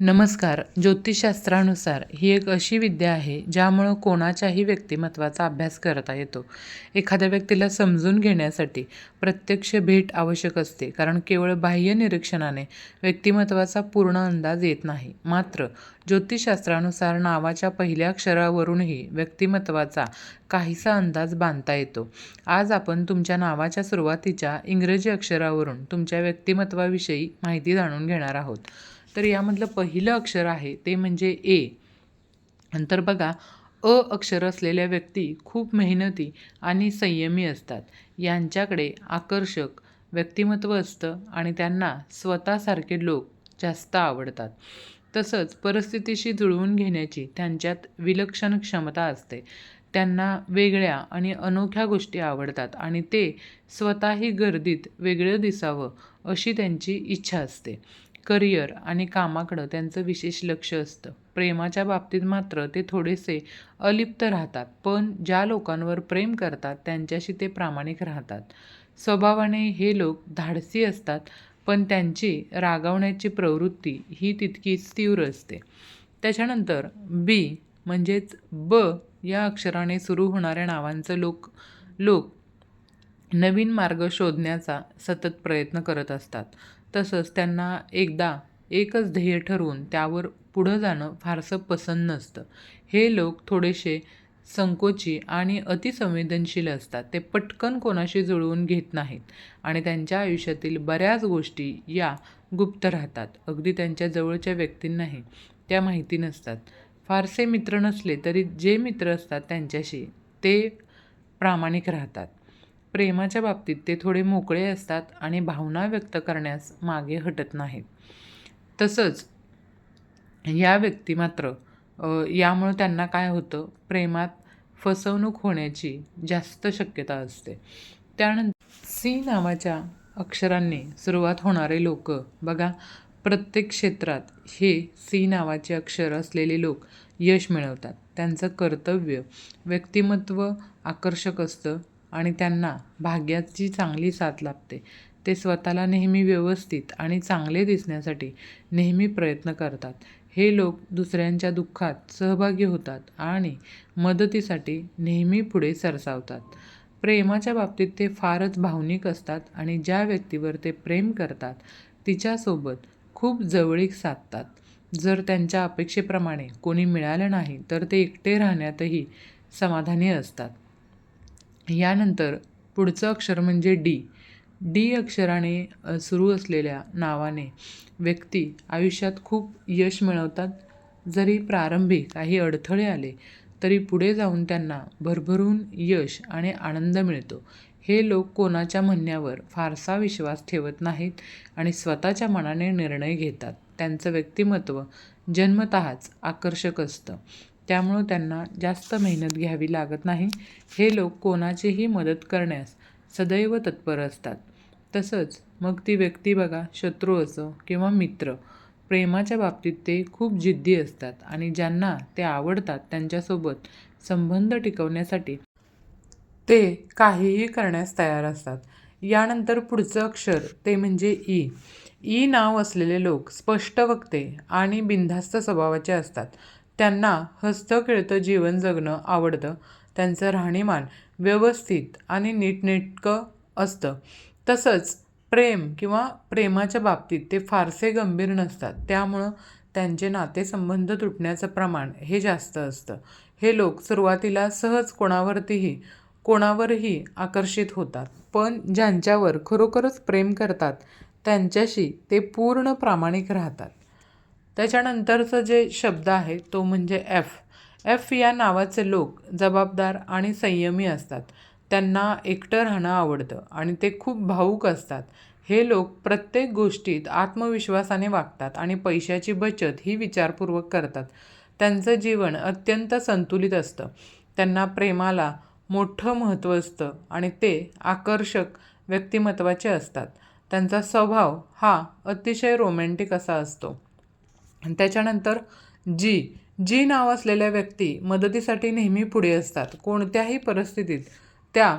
नमस्कार. ज्योतिषशास्त्रानुसार ही एक अशी विद्या आहे ज्यामुळं कोणाच्याही व्यक्तिमत्वाचा अभ्यास करता येतो. एखाद्या व्यक्तीला समजून घेण्यासाठी प्रत्यक्ष भेट आवश्यक असते कारण केवळ बाह्य निरीक्षणाने व्यक्तिमत्वाचा पूर्ण अंदाज येत नाही. मात्र ज्योतिषशास्त्रानुसार नावाच्या पहिल्या अक्षरावरूनही व्यक्तिमत्वाचा काहीसा अंदाज बांधता येतो. आज आपण तुमच्या नावाच्या सुरुवातीच्या इंग्रजी अक्षरावरून तुमच्या व्यक्तिमत्वाविषयी माहिती जाणून घेणार आहोत. तर यामधलं पहिलं अक्षर आहे ते म्हणजे ए. नंतर बघा अ अक्षर असलेल्या व्यक्ती खूप मेहनती आणि संयमी असतात. यांच्याकडे आकर्षक व्यक्तिमत्व असतं आणि त्यांना स्वतःसारखे लोक जास्त आवडतात. तसंच परिस्थितीशी जुळवून घेण्याची त्यांच्यात विलक्षण क्षमता असते. त्यांना वेगळ्या आणि अनोख्या गोष्टी आवडतात आणि ते स्वतःही गर्दीत वेगळं दिसावं अशी त्यांची इच्छा असते. करिअर आणि कामाकडं त्यांचं विशेष लक्ष असतं. प्रेमाच्या बाबतीत मात्र ते थोडेसे अलिप्त राहतात पण ज्या लोकांवर प्रेम करतात त्यांच्याशी ते प्रामाणिक राहतात. स्वभावाने हे लोक धाडसी असतात पण त्यांची रागावण्याची प्रवृत्ती ही तितकीच तीव्र असते. त्याच्यानंतर बी म्हणजेच ब या अक्षराने सुरू होणाऱ्या नावांचं लोक लोक नवीन मार्ग शोधण्याचा सतत प्रयत्न करत असतात. तसंच त्यांना एकदा एकच ध्येय ठरवून त्यावर पुढं जाणं फारसं पसंत नसतं. हे लोक थोडेसे संकोची आणि अतिसंवेदनशील असतात. ते पटकन कोणाशी जुळवून घेत नाहीत आणि त्यांच्या आयुष्यातील बऱ्याच गोष्टी या गुप्त राहतात. अगदी त्यांच्या जवळच्या व्यक्तींनाही त्या माहिती नसतात. फारसे मित्र नसले तरी जे मित्र असतात त्यांच्याशी ते प्रामाणिक राहतात. प्रेमाच्या बाबतीत ते थोडे मोकळे असतात आणि भावना व्यक्त करण्यास मागे हटत नाहीत तसंच या व्यक्ती मात्र यामुळं त्यांना काय होतं? प्रेमात फसवणूक होण्याची जास्त शक्यता असते. त्यानंतर सी नावाच्या अक्षरांनी सुरुवात होणारे लोक बघा प्रत्येक क्षेत्रात हे सी नावाचे अक्षर असलेले लोक यश मिळवतात. त्यांचं कर्तव्य व्यक्तिमत्व आकर्षक असतं. आणि त्यांना भाग्याची चांगली साथ लाभते. ते स्वतःला नेहमी व्यवस्थित आणि चांगले दिसण्यासाठी नेहमी प्रयत्न करतात. हे लोक दुसऱ्यांच्या दुःखात सहभागी होतात आणि मदतीसाठी नेहमी पुढे सरसावतात. प्रेमाच्या बाबतीत ते फारच भावनिक असतात आणि ज्या व्यक्तीवर ते प्रेम करतात तिच्यासोबत खूप जवळीक साधतात. जर त्यांच्या अपेक्षेप्रमाणे कोणी मिळालं नाही तर ते एकटे राहण्यातही समाधानी असतात. यानंतर पुढचं अक्षर म्हणजे डी. डी अक्षराने सुरू असलेल्या नावाने व्यक्ती आयुष्यात खूप यश मिळवतात. जरी प्रारंभी काही अडथळे आले तरी पुढे जाऊन त्यांना भरभरून यश आणि आनंद मिळतो. हे लोक कोणाच्या म्हणण्यावर फारसा विश्वास ठेवत नाहीत आणि स्वतःच्या मनाने निर्णय घेतात. त्यांचं व्यक्तिमत्व जन्मतःच आकर्षक असतं. त्यामुळं त्यांना जास्त मेहनत घ्यावी लागत नाही. हे लोक कोणाचीही मदत करण्यास सदैव तत्पर असतात. तसंच मग ती व्यक्ती बघा शत्रू असो किंवा मित्र प्रेमाच्या बाबतीत ते खूप जिद्दी असतात आणि ज्यांना ते आवडतात त्यांच्यासोबत संबंध टिकवण्यासाठी ते काहीही करण्यास तयार असतात. यानंतर पुढचं अक्षर ते म्हणजे ई. ई नाव असलेले लोक स्पष्ट वक्ते आणि बिनधास्त स्वभावाचे असतात. त्यांना हस्तखेळतं जीवन जगणं आवडतं. त्यांचं राहणीमान व्यवस्थित आणि नीटनेटकं असतं. तसंच प्रेम किंवा प्रेमाच्या बाबतीत ते फारसे गंभीर नसतात. त्यामुळं त्यांचे नातेसंबंध तुटण्याचं प्रमाण हे जास्त असतं. हे लोक सुरुवातीला सहज कोणावरतीही कोणावरही आकर्षित होतात. पण ज्यांच्यावर खरोखरच प्रेम करतात त्यांच्याशी ते पूर्ण प्रामाणिक राहतात. त्याच्यानंतरचं जे शब्द आहे तो म्हणजे एफ एफ या नावाचे लोक जबाबदार आणि संयमी असतात. त्यांना एकटं राहणं आवडतं आणि ते खूप भाऊक असतात. हे लोक प्रत्येक गोष्टीत आत्मविश्वासाने वागतात आणि पैशाची बचत ही विचारपूर्वक करतात. त्यांचं जीवन अत्यंत संतुलित असतं. त्यांना प्रेमाला मोठं महत्त्व असतं आणि ते आकर्षक व्यक्तिमत्वाचे असतात. त्यांचा स्वभाव हा अतिशय रोमॅन्टिक असा असतो. त्याच्यानंतर जी जी नाव असलेल्या व्यक्ती मदतीसाठी नेहमी पुढे असतात कोणत्याही परिस्थितीत त्या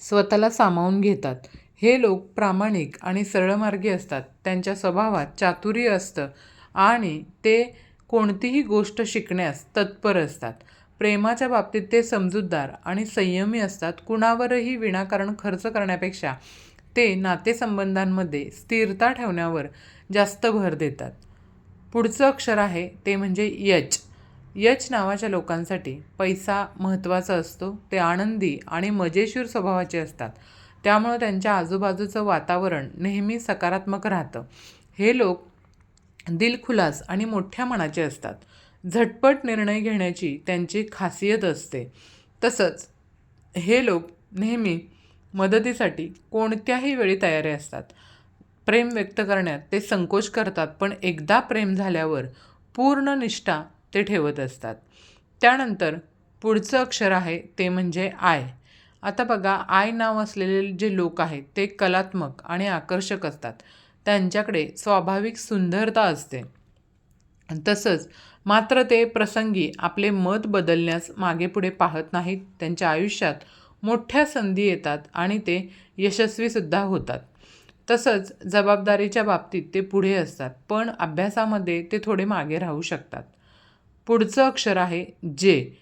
स्वतःला सामावून घेतात. हे लोक प्रामाणिक आणि सरळमार्गी असतात. त्यांच्या स्वभावात चातुर्य असतं आणि ते कोणतीही गोष्ट शिकण्यास तत्पर असतात. प्रेमाच्या बाबतीत ते समजूतदार आणि संयमी असतात. कुणावरही विनाकारण खर्च करण्यापेक्षा ते नातेसंबंधांमध्ये स्थिरता ठेवण्यावर जास्त भर देतात. पुढचं अक्षर आहे ते म्हणजे यच. यच नावाच्या लोकांसाठी पैसा महत्त्वाचा असतो ते आनंदी आणि मजेशीर स्वभावाचे असतात. त्यामुळं त्यांच्या आजूबाजूचं वातावरण नेहमी सकारात्मक राहतं. हे लोक दिलखुलास आणि मोठ्या मनाचे असतात. झटपट निर्णय घेण्याची त्यांची खासियत असते. तसंच हे लोक नेहमी मदतीसाठी कोणत्याही वेळी तयारी असतात. प्रेम व्यक्त करण्यात ते संकोच करतात पण एकदा प्रेम झाल्यावर पूर्ण निष्ठा ते ठेवत असतात. त्यानंतर पुढचं अक्षर आहे ते म्हणजे आय. आता बघा आय नाव असलेले जे लोक आहेत ते कलात्मक आणि आकर्षक असतात. त्यांच्याकडे स्वाभाविक सुंदरता असते. तसंच मात्र ते प्रसंगी आपले मत बदलण्यास मागेपुढे पाहत नाहीत. त्यांच्या आयुष्यात मोठ्या संधी येतात आणि ते यशस्वीसुद्धा होतात. तसंच जबाबदारीच्या बाबतीत ते पुढे असतात पण अभ्यासामध्ये ते थोडे मागे राहू शकतात. पुढचं अक्षर आहे जे.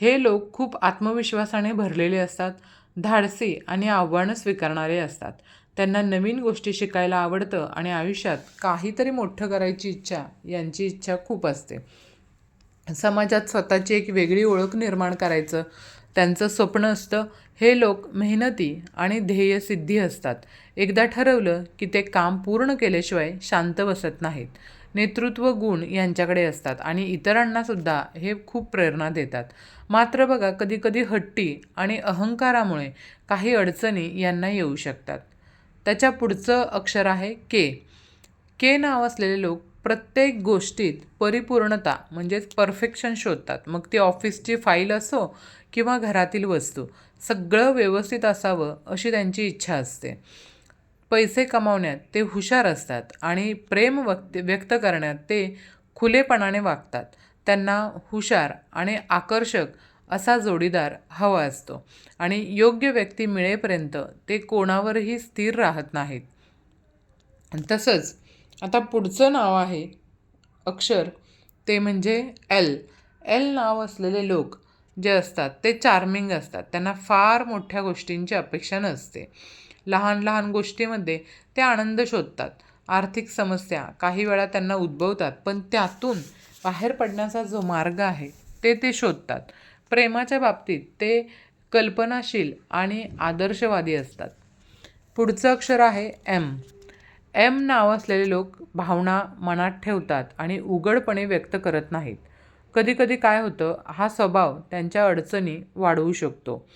हे लोक खूप आत्मविश्वासाने भरलेले असतात धाडसी आणि आव्हानं स्वीकारणारे असतात. त्यांना नवीन गोष्टी शिकायला आवडतं आणि आयुष्यात काहीतरी मोठं करायची इच्छा यांची इच्छा खूप असते. समाजात स्वतःची एक वेगळी ओळख निर्माण करायचं त्यांचं स्वप्न असतं हे लोक मेहनती आणि ध्येयसिद्धी असतात. एकदा ठरवलं की ते काम पूर्ण केल्याशिवाय शांत बसत नाहीत. नेतृत्व गुण यांच्याकडे असतात आणि इतरांनासुद्धा हे खूप प्रेरणा देतात. मात्र बघा कधीकधी हट्टी आणि अहंकारामुळे काही अडचणी यांना येऊ शकतात. त्याच्या पुढचं अक्षर आहे के. के नाव असलेले लोक प्रत्येक गोष्टीत परिपूर्णता म्हणजेच परफेक्शन शोधतात. मग ती ऑफिसची फाईल असो किंवा घरातील वस्तू सगळं व्यवस्थित असावं अशी त्यांची इच्छा असते. पैसे कमावण्यात ते हुशार असतात आणि प्रेम व्यक्त व्यक्त करण्यात ते खुलेपणाने वागतात. त्यांना हुशार आणि आकर्षक असा जोडीदार हवा असतो आणि योग्य व्यक्ती मिळेपर्यंत ते कोणावरही स्थिर राहत नाहीत. तसंच आता पुढचं नाव आहे अक्षर. ते म्हणजे एल. एल नाव असलेले लोक जे असतात ते चार्मिंग असतात. त्यांना फार मोठ्या गोष्टींची अपेक्षा नसते. लहान लहान गोष्टीमध्ये ते आनंद शोधतात. आर्थिक समस्या काही वेळा त्यांना उद्भवतात पण त्यातून बाहेर पडण्याचा जो मार्ग आहे ते ते शोधतात. प्रेमाच्या बाबतीत ते कल्पनाशील आणि आदर्शवादी असतात. पुढचं अक्षर आहे एम. एम नाव असलेले लोक भावना मनात ठेवतात आणि उघडपणे व्यक्त करत नाहीत. कधीकधी काय होतं हा स्वभाव त्यांच्या अडचणी वाढवू शकतो.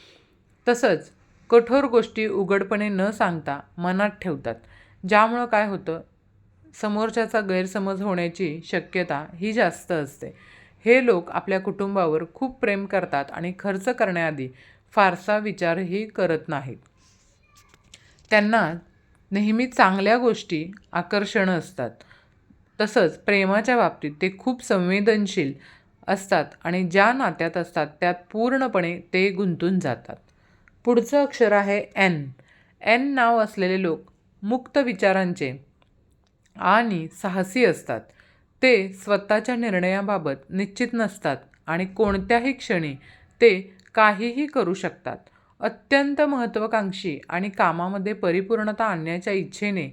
तसंच कठोर गोष्टी उघडपणे न सांगता मनात ठेवतात. ज्यामुळं काय होतं समोरच्याचा गैरसमज होण्याची शक्यता ही जास्त असते. हे लोक आपल्या कुटुंबावर खूप प्रेम करतात आणि खर्च करण्याआधी फारसा विचारही करत नाहीत. त्यांना नेहमी चांगल्या गोष्टी आकर्षण असतात. तसंच प्रेमाच्या बाबतीत ते खूप संवेदनशील असतात आणि ज्या नात्यात असतात त्यात पूर्णपणे ते गुंतून जातात. पुढचं अक्षर आहे एन. एन नाव असलेले लोक मुक्त विचारांचे आणि साहसी असतात. ते स्वतःच्या निर्णयाबाबत निश्चित नसतात आणि कोणत्याही क्षणी ते काहीही करू शकतात. अत्यंत महत्त्वाकांक्षी आणि कामामध्ये परिपूर्णता आणण्याच्या इच्छेने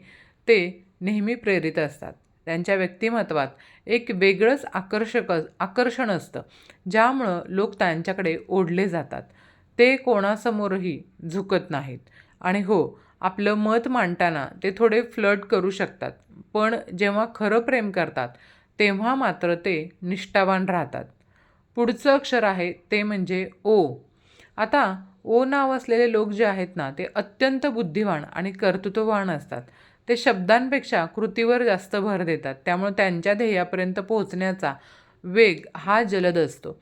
ते नेहमी प्रेरित असतात. त्यांच्या व्यक्तिमत्वात एक वेगळंच आकर्षक आकर्षण असतं ज्यामुळं लोक त्यांच्याकडे ओढले जातात. ते कोणासमोरही झुकत नाहीत. आणि हो आपलं मत मांडताना ते थोडे फ्लट करू शकतात पण जेव्हा खरं प्रेम करतात तेव्हा मात्र ते निष्ठावान राहतात. पुढचं अक्षर आहे ते म्हणजे ओ. आता ओ नाव असलेले लोक जे आहेत ना ते अत्यंत बुद्धिवान आणि कर्तृत्ववान असतात. ते शब्दांपेक्षा कृतीवर जास्त भर देतात. त्यामुळे त्यांच्या ध्येयापर्यंत पोहोचण्याचा वेग हा जलद असतो.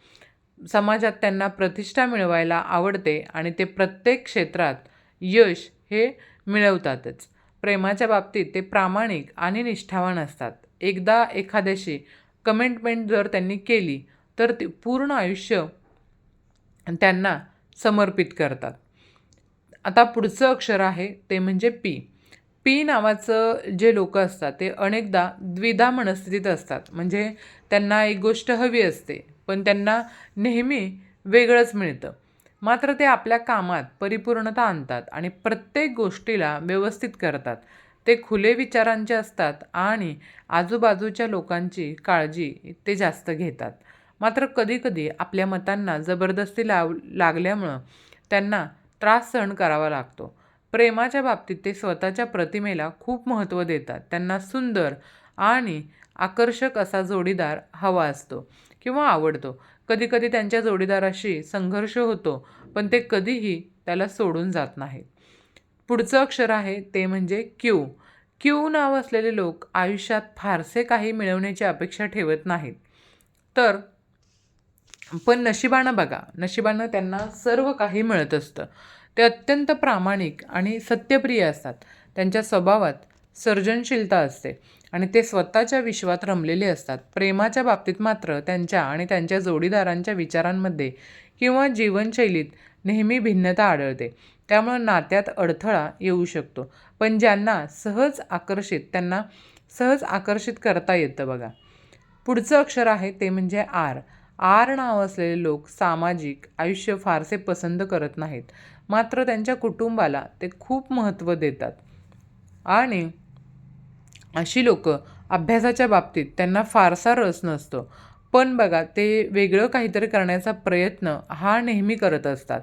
समाजात त्यांना प्रतिष्ठा मिळवायला आवडते आणि ते प्रत्येक क्षेत्रात यश हे मिळवतातच. प्रेमाच्या बाबतीत ते प्रामाणिक आणि निष्ठावान असतात. एकदा एखाद्याशी कमेंटमेंट जर त्यांनी केली तर ती पूर्ण आयुष्य त्यांना समर्पित करतात. आता पुढचं अक्षर आहे ते म्हणजे पी. पी नावाचं जे लोक असतात ते अनेकदा द्विधा मनस्थितीत असतात. म्हणजे त्यांना एक गोष्ट हवी असते पण त्यांना नेहमी वेगळंच मिळतं. मात्र ते आपल्या कामात परिपूर्णता आणतात आणि प्रत्येक गोष्टीला व्यवस्थित करतात. ते खुले विचारांचे असतात आणि आजूबाजूच्या लोकांची काळजी ते जास्त घेतात. मात्र कधीकधी आपल्या मतांना जबरदस्ती लाव लागल्यामुळं त्यांना त्रास सहन करावा लागतो. प्रेमाच्या बाबतीत ते स्वतःच्या प्रतिमेला खूप महत्त्व देतात. त्यांना सुंदर आणि आकर्षक असा जोडीदार हवा असतो किंवा आवडतो. कधीकधी त्यांच्या जोडीदाराशी संघर्ष होतो पण ते कधीही त्याला सोडून जात नाहीत. पुढचं अक्षर आहे ते म्हणजे क्यू. क्यू नाव असलेले लोक आयुष्यात फारसे काही मिळवण्याची अपेक्षा ठेवत नाहीत. तर पण नशिबानं बघा नशिबानं त्यांना सर्व काही मिळत असतं. ते अत्यंत प्रामाणिक आणि सत्यप्रिय असतात. त्यांच्या स्वभावात सर्जनशीलता असते आणि ते स्वतःच्या विश्वात रमलेले असतात. प्रेमाच्या बाबतीत मात्र त्यांच्या आणि त्यांच्या जोडीदारांच्या विचारांमध्ये किंवा जीवनशैलीत नेहमी भिन्नता आढळते. त्यामुळं नात्यात अडथळा येऊ शकतो. पण ज्यांना सहज आकर्षित त्यांना सहज आकर्षित करता येतं बघा. पुढचं अक्षर आहे ते म्हणजे आर. आर नाव असलेले लोक सामाजिक आयुष्य फारसे पसंत करत नाहीत. मात्र त्यांच्या कुटुंबाला ते खूप महत्त्व देतात. आणि अशी लोक अभ्यासाच्या बाबतीत त्यांना फारसा रस नसतो. पण बघा ते वेगळं काहीतरी करण्याचा प्रयत्न हा नेहमी करत असतात.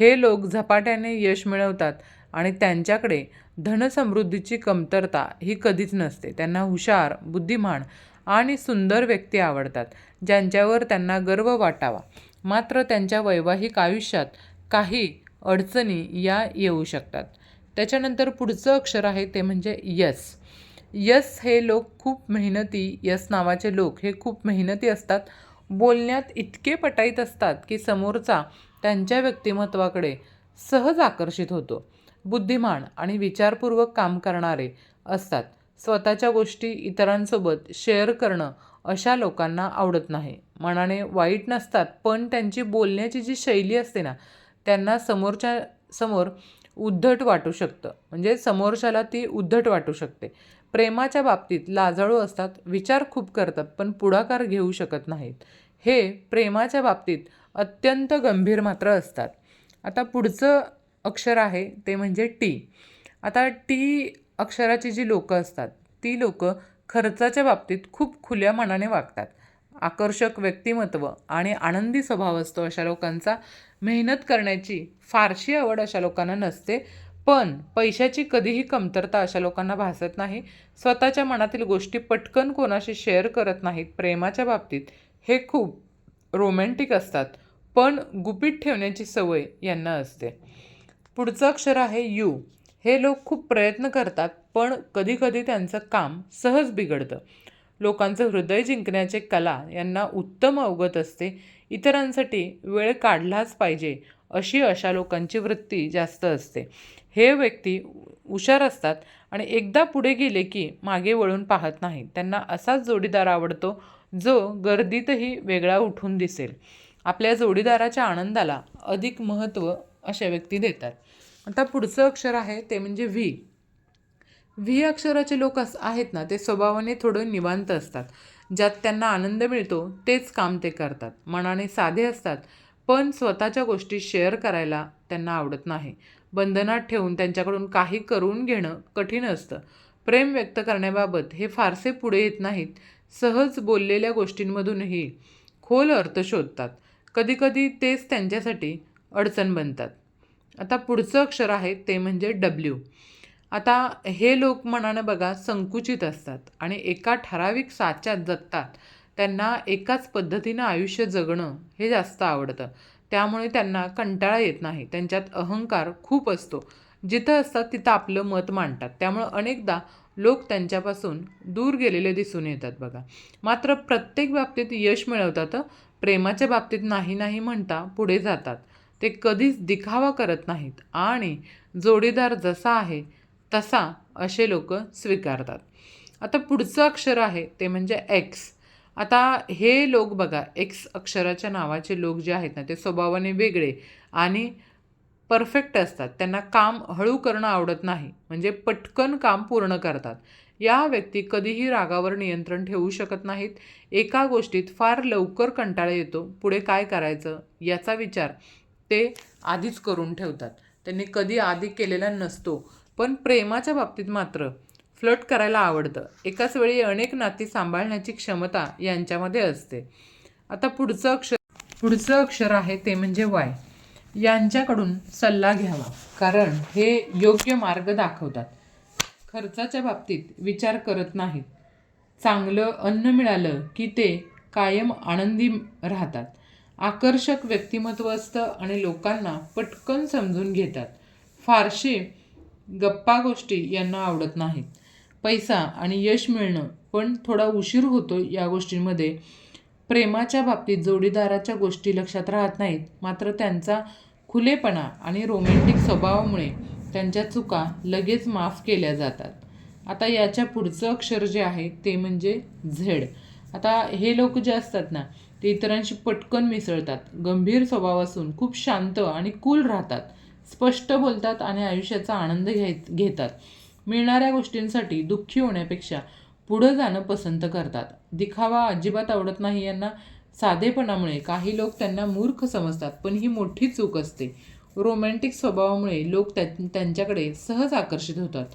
हे लोक झपाट्याने यश मिळवतात आणि त्यांच्याकडे धनसमृद्धीची कमतरता ही कधीच नसते. त्यांना हुशार बुद्धिमान आणि सुंदर व्यक्ती आवडतात ज्यांच्यावर त्यांना गर्व वाटावा. मात्र त्यांच्या वैवाहिक आयुष्यात काही अडचणी या येऊ शकतात. त्याच्यानंतर पुढचं अक्षर आहे ते म्हणजे यस. यस हे लोक खूप मेहनती यस नावाचे लोक हे खूप मेहनती असतात. बोलण्यात इतके पटाईत असतात की समोरचा त्यांच्या व्यक्तिमत्वाकडे सहज आकर्षित होतो. बुद्धिमान आणि विचारपूर्वक काम करणारे असतात. स्वतःच्या गोष्टी इतरांसोबत शेअर करणं अशा लोकांना आवडत नाही. मनाने वाईट नसतात पण त्यांची बोलण्याची जी शैली असते ना त्यांना समोरच्या समोर उद्धट वाटू शकतं. म्हणजे समोरच्याला ती उद्धट वाटू शकते. प्रेमाच्या बाबतीत लाजाळू असतात विचार खूप करतात पण पुढाकार घेऊ शकत नाहीत. हे प्रेमाच्या बाबतीत अत्यंत गंभीर मात्र असतात. आता पुढचं अक्षर आहे ते म्हणजे टी. आता टी अक्षराची जी लोकं असतात ती लोकं खर्चाच्या बाबतीत खूप खुल्या मनाने वागतात. आकर्षक व्यक्तिमत्व आणि आनंदी स्वभाव असतो अशा लोकांचा. मेहनत करण्याची फारशी आवड अशा लोकांना नसते पण पैशाची कधीही कमतरता अशा लोकांना भासत नाही. स्वतःच्या मनातील गोष्टी पटकन कोणाशी शेअर करत नाहीत. प्रेमाच्या बाबतीत हे खूप रोमॅन्टिक असतात पण गुपित ठेवण्याची सवय यांना असते. पुढचं अक्षर आहे यू. हे लोक खूप प्रयत्न करतात पण कधीकधी त्यांचं काम सहज बिघडतं. लोकांचं हृदय जिंकण्याचे कला यांना उत्तम अवगत असते. इतरांसाठी वेळ काढलाच पाहिजे अशी अशा लोकांची वृत्ती जास्त असते. हे व्यक्ती हुशार असतात आणि एकदा पुढे गेले की मागे वळून पाहत नाहीत त्यांना असाच जोडीदार आवडतो जो गर्दीतही वेगळा उठून दिसेल. आपल्या जोडीदाराच्या आनंदाला अधिक महत्त्व अशा व्यक्ती देतात. आता पुढचं अक्षर आहे ते म्हणजे व्ही. व्ही अक्षराचे लोक अस आहेत ना ते स्वभावाने थोडं निवांत असतात. ज्यात त्यांना आनंद मिळतो तेच काम ते करतात. मनाने साधे असतात पण स्वतःच्या गोष्टी शेअर करायला त्यांना आवडत नाही. बंधनात ठेवून त्यांच्याकडून काही करून घेणं कठीण असतं. प्रेम व्यक्त करण्याबाबत हे फारसे पुढे येत नाहीत. सहज बोललेल्या गोष्टींमधूनही खोल अर्थ शोधतात. कधीकधी तेच त्यांच्यासाठी अडचण बनतात. आता पुढचं अक्षर आहे ते म्हणजे डब्ल्यू आता हे लोक मनानं बघा संकुचित असतात आणि एका ठराविक साच्यात जगतात. त्यांना एकाच पद्धतीनं आयुष्य जगणं हे जास्त आवडतं. त्यामुळे त्यांना कंटाळा येत नाही. त्यांच्यात अहंकार खूप असतो. जिथं असतात तिथं आपलं मत मांडतात. त्यामुळं अनेकदा लोक त्यांच्यापासून दूर गेलेले दिसून येतात बघा. मात्र प्रत्येक बाबतीत यश मिळवतात प्रेमाच्या बाबतीत नाही नाही म्हणता पुढे जातात. ते कधीच दिखावा करत नाहीत. आणि जोडीदार जसा आहे तसा असे लोक स्वीकारतात. आता पुढचं अक्षर आहे ते म्हणजे एक्स आता हे लोक बघा एक्स अक्षराच्या नावाचे लोक जे आहेत ना ते स्वभावाने वेगळे आणि परफेक्ट असतात. त्यांना काम हळू करणं आवडत नाही. म्हणजे पटकन काम पूर्ण करतात. या व्यक्ती कधीही रागावर नियंत्रण ठेवू शकत नाहीत. एका गोष्टीत फार लवकर कंटाळा येतो. पुढे काय करायचं? याचा विचार. ते आधीच करून ठेवतात. त्यांनी कधी आधी केलेला नसतो. पण प्रेमाच्या बाबतीत मात्र फ्लट करायला आवडतं. एकाच वेळी अनेक नाती सांभाळण्याची क्षमता यांच्यामध्ये असते. आता पुढचं अक्षर पुढचं अक्षर आहे ते म्हणजे वाय. यांच्याकडून सल्ला घ्यावा. कारण हे योग्य मार्ग दाखवतात. खर्चाच्या बाबतीत विचार करत नाहीत. चांगलं अन्न मिळालं की ते कायम आनंदी राहतात. आकर्षक व्यक्तिमत्व असतं आणि लोकांना पटकन समजून घेतात. फारशी गप्पा गोष्टी यांना आवडत नाहीत. पैसा आणि यश मिळणं पण थोडा उशीर होतो या गोष्टींमध्ये. प्रेमाच्या बाबतीत जोडीदाराच्या गोष्टी लक्षात राहत नाहीत. मात्र त्यांचा खुलेपणा आणि रोमॅन्टिक स्वभावामुळे त्यांच्या चुका लगेच माफ केल्या जातात. आता याच्या पुढचं अक्षर जे आहे ते म्हणजे झेड. आता हे लोक जे असतात ना ते इतरांशी पटकन मिसळतात. गंभीर स्वभाव असून खूप शांत आणि कूल राहतात. स्पष्ट बोलतात आणि आयुष्याचा आनंद घ्याय घेतात. मिळणाऱ्या गोष्टींसाठी दुःखी होण्यापेक्षा पुढं जाणं पसंत करतात. दिखावा अजिबात आवडत नाही यांना. साधेपणामुळे काही लोक त्यांना मूर्ख समजतात पण ही मोठी चूक असते. रोमॅन्टिक स्वभावामुळे लोक त्या त्यांच्याकडे सहज आकर्षित होतात.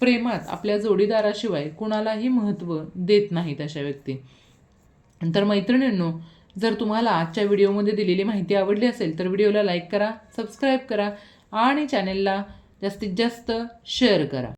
प्रेमात आपल्या जोडीदाराशिवाय कुणालाही महत्त्व देत नाहीत अशा व्यक्ती. तर मैत्रिणींनो जर तुम्हाला आजच्या व्हिडिओमध्ये दिलेली माहिती आवडली असेल तर व्हिडिओला लाईक करा सबस्क्राईब करा आणि चॅनेलला जास्तीत जास्त शेअर करा.